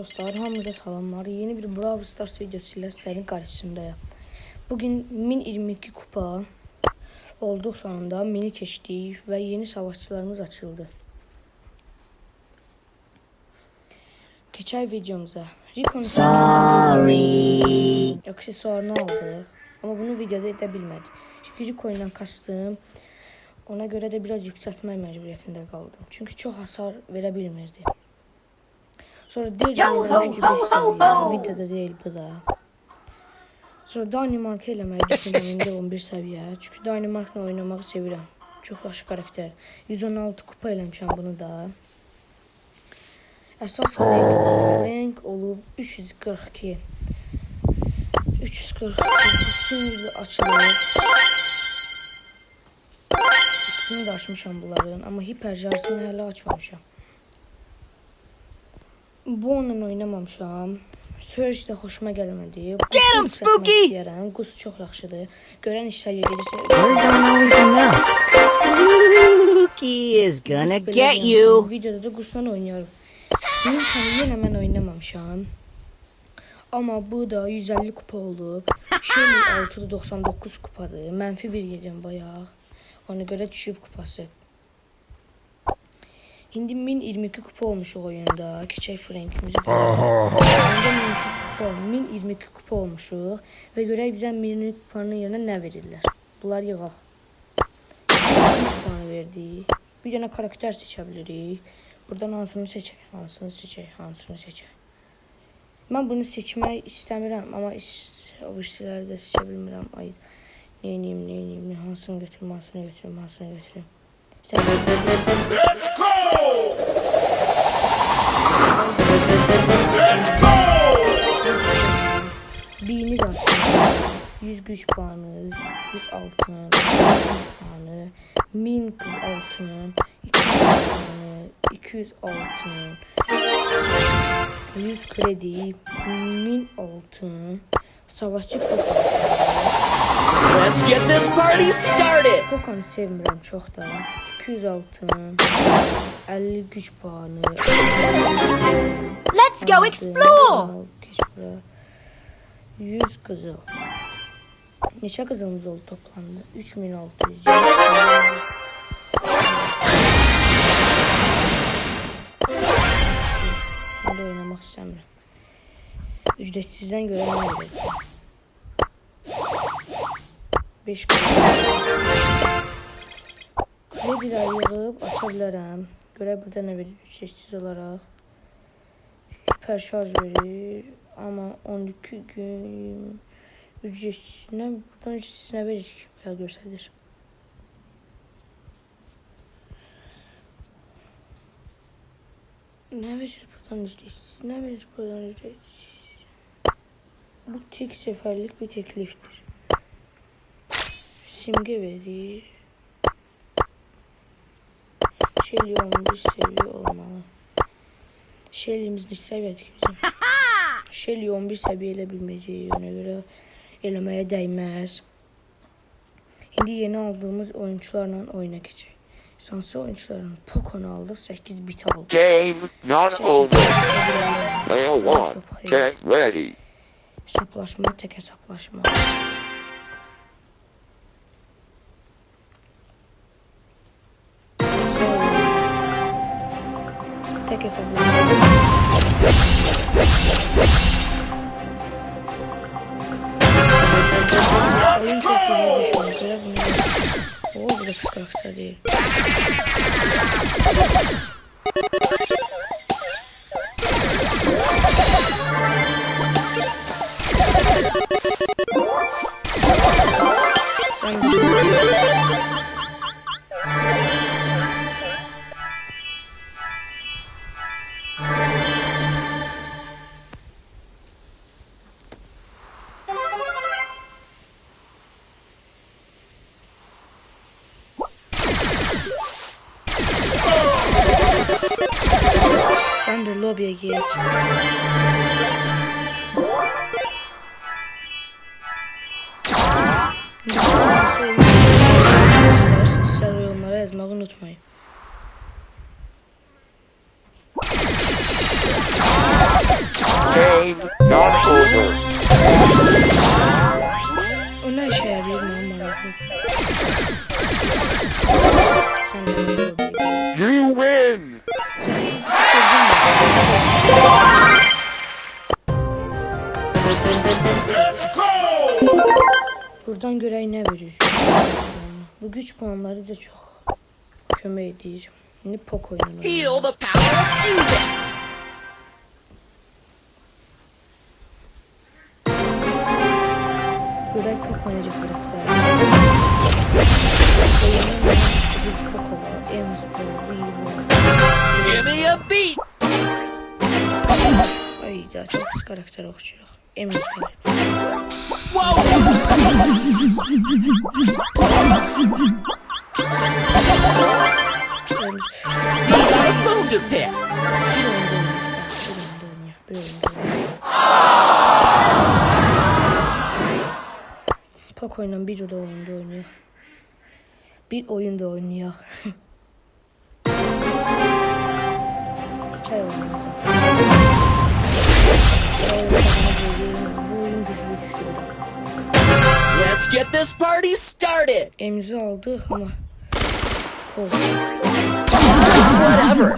dostlar, hamınıza salamlar. Yeni bir Brawl Stars videosu ile sizlerin karşısındayım. Bugün Min 22 kupa olduk sonunda. Mini keçtik ve yeni savaşçılarımız açıldı. Geçen videomuza Rico'nun Sorry. aksesuarını aldık. Ama bunu videoda edebilmedik. Çünkü Rico'yla kaçtım. Ona göre de biraz yükseltme mecburiyetinde kaldım. Çünkü çok hasar verebilmirdi. Sonra diğer ho, ho. videoda değil bu da. Sonra Danimark eləməyi düşünürəm indi 11 səviyyə. Çünki Danimarkla oynamağı sevirəm. Çox yaxşı karakter. 116 kupa eləmişəm bunu da. Əsas Frank olub 342. 342 şimdi açılır. İkisini de açmışam bunların ama hiper jarsını hələ açmamışam. Bu onunla oynamamışam. Surge də xoşuma gəlmədi. Get 'em, Spooky! Deyərəm. Qus çox yaxşıdır. Görən işlər gedirsə. Spooky is gonna get you. Videoda da Qusla oynayarım. Bunun tanı yenə mən oynamamışam. Amma bu da 150 kupa oldu. Shelly 6'da 99 kupadır. Mənfi bir gecəm bayaq. Ona görə düşüb kupası. İndi 1022 kupa olmuş o oyunda. Keçək Frankimizi görək. Oyunda 1022 kupa, 1022 kupa olmuşuq. Və görək bizə 1022 kupanın yerinə nə verirlər. Bunlar yığaq. 100 puan verdi. Bir dənə karakter seçə bilirik. Buradan hansını seçək, hansını seçək, hansını seçək. Mən bunu seçmək istəmirəm, amma is- o birisiləri də seçə bilmirəm. Ay, neyniyim, neyniyim, hansını götürüm, hansını götürüm, hansını götürüm. Sən Birini de açalım. 100 güç puanı, 100 altın, 100 puanı, 1000 kız altın, 200 puanı, 200 altın, 100 kredi, 1000 altın, savaşçı Pokan. Let's get this party started. Pokan'ı sevmirəm çox da. 200 altın, 50 güç puanı. Let's go explore! Geç bura. 100 kızıl. Neçə qızılımız oldu toplamda? 3600. Ben de oynamak istemiyorum. Ücretsizden göre ne verir? 5 Krediler yığıb aça bilərəm. Görə burada nə verir ücretsiz olaraq. Hiper şarj verir. Ama 12 gün ücretsiz. Ne buradan ücretsiz ne verir? Biraz gösterir. Ne verir buradan ücretsiz? Ne verir buradan ücretsiz? Bu tek seferlik bir tekliftir. Simge verir. Shelly 11 seviye olmalı. Shelly'miz ne seviyedik bizim? Shelly 11 seviye ilə bilməyəcəyi ona görə eləməyə dəyməz. İndi yeni aldığımız oyuncularla oyuna keçək. Sansı oyuncuların Poco'nu aldıq, 8 bit aldıq. Game not over. Player one, get ready. Hesaplaşma, tek hesaplaşma. Tek hesaplaşma. Oyun çok iyi düşmüş. Oo, bu da kız karakter হয়ে গিয়েছে Sarı yorumları yazmayı unutmayın. Buradan görək nə verir? Bu güç puanları da çox kömək edir. İndi pok music. Görək pok oynayacaq karakter. Give me a beat. Ay da çok pis karakter oyunda oynayaq. Pok oynan bir de oyunda oynayaq. Bir oyunda oynayaq. Çay oynayacaq. Let's get this party started. Emzi aldık ama. Whatever.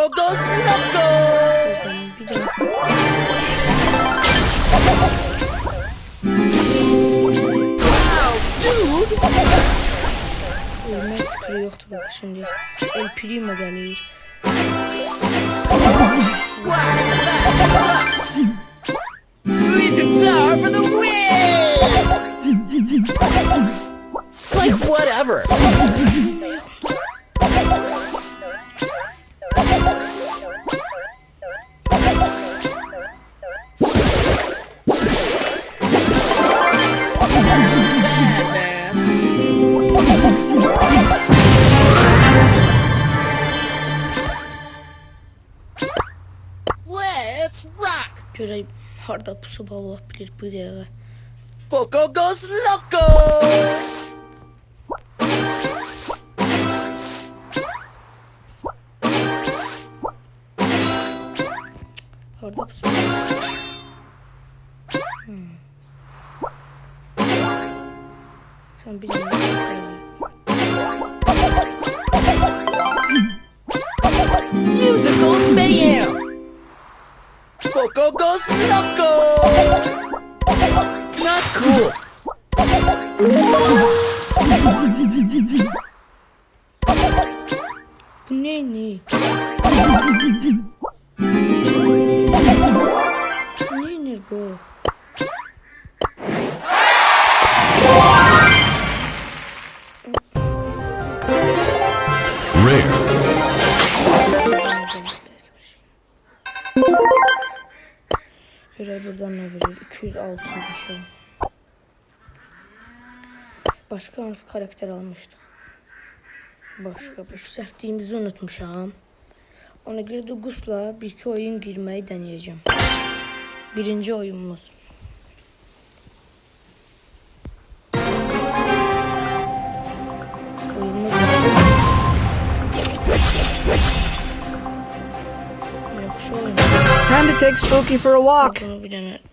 Wow, dude. ölmek fikri yoktu bak şimdi. El Primo gelir. Harda pusu Allah bilir bu dəqiqə. Poco goes loco! Harda pusu. Hmm. Sen bir Bu ne ne? Bu ne bu? Görev buradan ne verir? 206 bir şey. Başka hansı karakter almıştık? Başka bir Yükselttiğimizi unutmuşam. Ona göre de Gus'la bir iki oyun girmeyi deneyeceğim. Birinci oyunumuz. Oyunumuz. Time to take Spooky for a walk. Bunu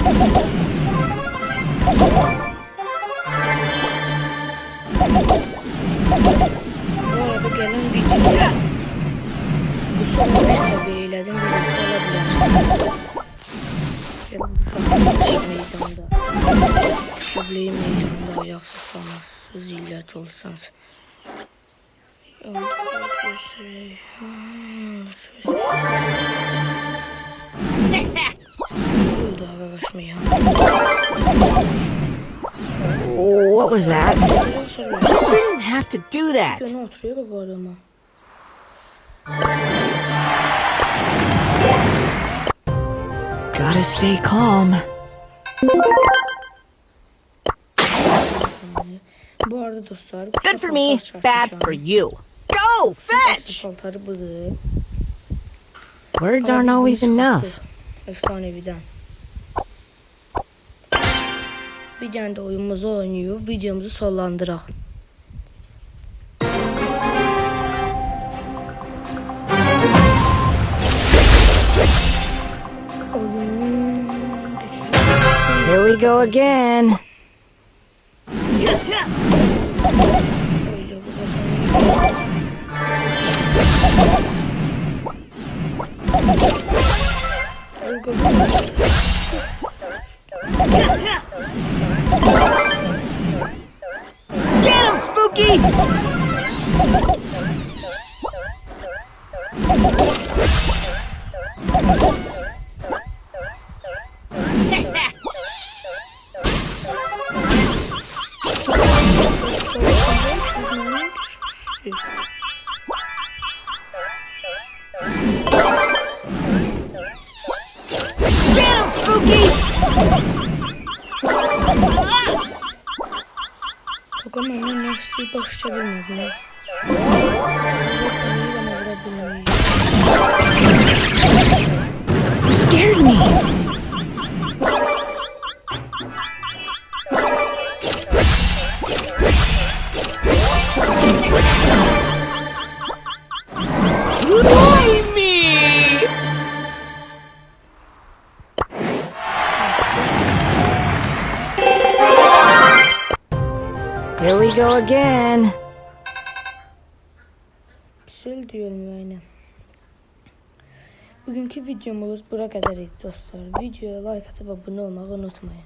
Bu arada gelen videoda bu son bir seviye iledim birisi olabilir. Ya bu meydanda. Köbleği meydanda ayak saklaması illet olsanız. Yolda göstereyim. me. What was that? You didn't have to do that. Gotta stay calm. Good for me, bad for you. Go, fetch! Words aren't always enough. efsanevi den. Bir tane de oyunumuzu oynuyor. Videomuzu sonlandıraq. Here we go again. Öyle him, Spooky! Get him, Spooky! Çok ama ben nasıl bakışa bilmedim. ya. You scared me. Blimey! Go again. Söyle diyorum yani. Bugünkü videomuz bura kadar idi dostlar. Videoya like atıp abone olmayı unutmayın.